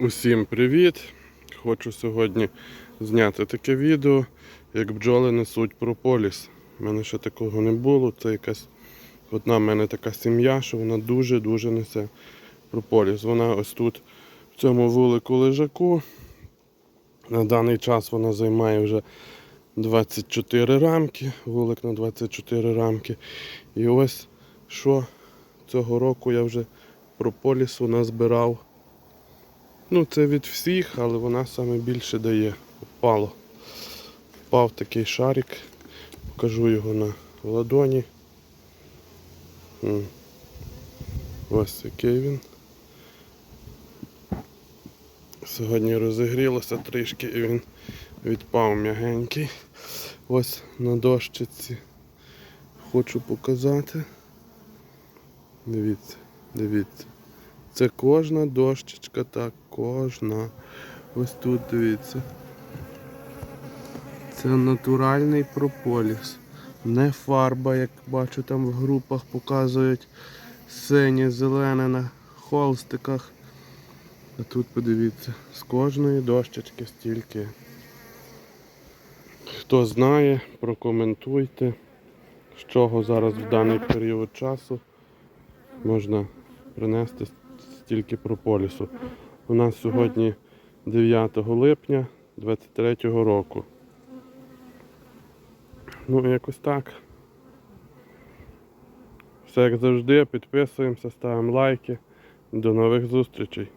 Усім привіт! Хочу сьогодні зняти таке відео, як бджоли несуть прополіс. У мене ще такого не було. Це якась одна в мене така сім'я, що вона дуже-дуже несе прополіс. Вона ось тут, в цьому вулику лежаку. На даний час вона займає вже 24 рамки, вулик на 24 рамки. І ось що цього року я вже прополісу назбирав. Ну, це від всіх, але вона саме більше дає. Впало. Впав такий шарик. Покажу його на ладоні. Ось який він. Сьогодні розігрілося трішки і він відпав м'ягенький. Ось на дощиці. Хочу показати. Дивіться, дивіться. Це кожна дощечка, так, кожна. Ось тут дивіться. Це натуральний прополіс. Не фарба, як бачу, там в групах показують синє, зелене на холстиках. А тут подивіться, з кожної дощечки стільки. Хто знає, прокоментуйте, з чого зараз в даний період часу можна принести стільки прополісу. У нас сьогодні 9 липня 23 року. Ну, якось так. Все як завжди, підписуємося, ставимо лайки. До нових зустрічей.